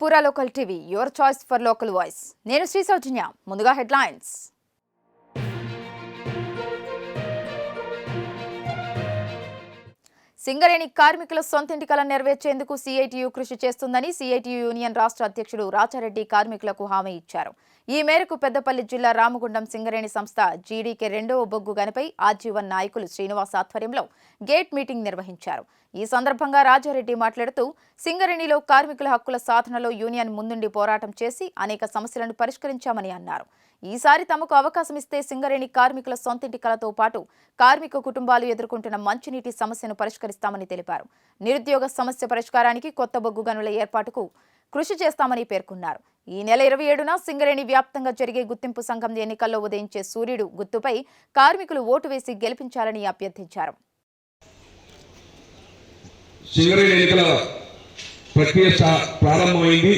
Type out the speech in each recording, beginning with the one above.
Pura local TV your choice for local voice. నేను శ్రీ సౌజన్య ముందుగా headlines. Singareni కార్మికుల సొంతింటి కల నెరవేర్చేందుకు సిఐటియు కృషి చేస్తుందని సిఐటియు యూనియన్ రాష్ట్ర అధ్యక్షుడు రాచారెడ్డి కార్మికులకు హామీ ఇచ్చారు. ఈ మేరకు పెద్దపల్లి జిల్లా రామగుండం సింగరేణి సంస్థ జీడీకే రెండవ బొగ్గు గనిపై ఆజీవన్ నాయకులు శ్రీనివాస్ ఆధ్వర్యంలో గేట్ మీటింగ్ నిర్వహించారు. ఈ సందర్భంగా రాజారెడ్డి మాట్లాడుతూ సింగరేణిలో కార్మికుల హక్కుల సాధనలో యూనియన్ ముందుండి పోరాటం చేసి అనేక సమస్యలను పరిష్కరించామని అన్నారు. ఈసారి తమకు అవకాశం ఇస్తే సింగరేణి కార్మికుల సొంతింటి కలతో పాటు కార్మిక కుటుంబాలు ఎదుర్కొంటున్న మంచినీటి సమస్యను పరిష్కరిస్తామని తెలిపారు. నిరుద్యోగ సమస్య పరిష్కారానికి కొత్త బొగ్గు గనుల ఏర్పాటుకు కృషి చేస్తామని పేర్కొన్నారు. ఈ నెల ఇరవై ఏడున సింగరేణి వ్యాప్తంగా జరిగే గుర్తింపు సంఘం ఎన్నికల్లో ఉదయించే సూర్యుడు గుర్తుపై కార్మికులు ఓటు వేసి గెలిపించాలని అభ్యర్థించారు. సింగరేణి ఎన్నికల ప్రక్రియ ప్రారంభమైంది.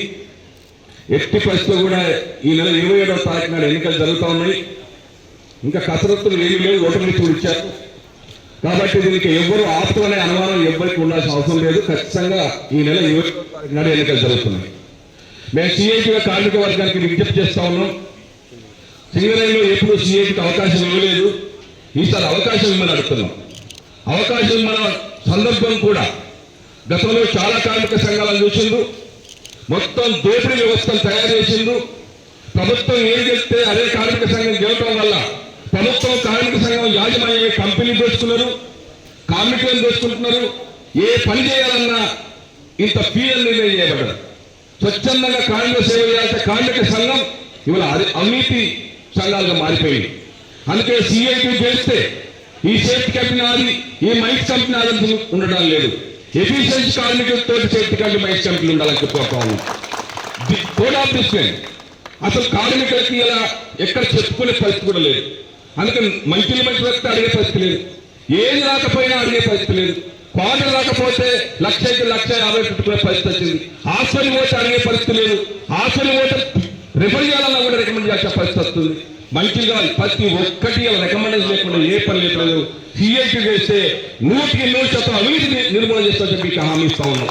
ఎట్టి పరిస్థితుల్లో కూడా ఈ నెల ఇరవై ఏడవ తారీఖు నాడు ఎన్నికలు జరుగుతూ ఉన్నాయి. ఇంకా కసరత్తులు ఏమీ లేదు ఓటర్ ఇచ్చారు కాబట్టి దీనికి ఎవ్వరు ఆపుతున్న అనుమానం ఎవ్వరికి ఉండాల్సిన అవసరం లేదు. ఖచ్చితంగా ఈ నెల ఇరవై నాడు ఎన్నికలు జరుగుతున్నాయి. మేము సిఐటిగా కార్మిక వర్గానికి విజ్ఞప్తి చేస్తా ఉన్నాం. సింగరేణిలో ఎప్పుడు సిఐటికి అవకాశం ఇవ్వలేదు ఈసారి అవకాశం ఇవ్వమని అడుగుతున్నాం. అవకాశం మన సందర్భం కూడా గతంలో చాలా కార్మిక సంఘాలను చూసిండు మొత్తం దోపిడీ వ్యవస్థను తయారు చేసిండు ప్రభుత్వం ఏం చెప్తే అదే కార్మిక సంఘం గెలవటం వల్ల ప్రభుత్వం కార్మిక సంఘం యాజమాన్య కంపెనీలు దోచుకున్నారు కార్మికులను దోచుకుంటున్నారు ఏ పని చేయాలన్నా ఇంత పీఎల్ నిర్ణయం చేయబడ్డది స్వచ్ఛందంగా కార్మిక సేవ చేయాల్సిన కార్మిక సంఘం ఇవాళ అవినీతి సంఘాలుగా మారిపోయింది. అందుకే సిఐటి చేస్తే ఈ సేఫ్టీ కంపెనీ నాది ఈ మైక్ కంపెనీ నాది ఉండడం లేదు. ఎఫిషియన్సీ కార్మికులతో సేఫ్టీ కంపెనీ మైక్ కంపెనీ ఉండాలని చెప్పుకోవాలి కోడ్ ఆఫ్ డిస్టెన్స్ అసలు కార్మికులకి ఇలా ఎక్కడ చెప్పుకునే పరిస్థితి కూడా లేదు. అందుకని మంచిని మంచి వస్తే అడిగే పరిస్థితి లేదు. ఏది రాకపోయినా అడిగే పరిస్థితి లేదు. క్వార్టర్ రాకపోతే లక్షకి లక్ష యాభై పెట్టుకునే పరిస్థితి వచ్చింది. హాస్పిటల్ ఓటు అడిగే పరిస్థితి లేదు. హాస్పిటల్ ఓటు రిఫర్ చేయాలన్నా కూడా రికమెండ్ చేసే పరిస్థితి వస్తుంది. మంచిగా ప్రతి ఒక్కటి రికమెండేషన్ లేకుండా ఏ పని లేదు. సిఐటి చేస్తే నూటికి నూరు శాతం అవినీతి నిర్మూలన చేస్తా చెప్పి హామీ ఇస్తా ఉన్నాం.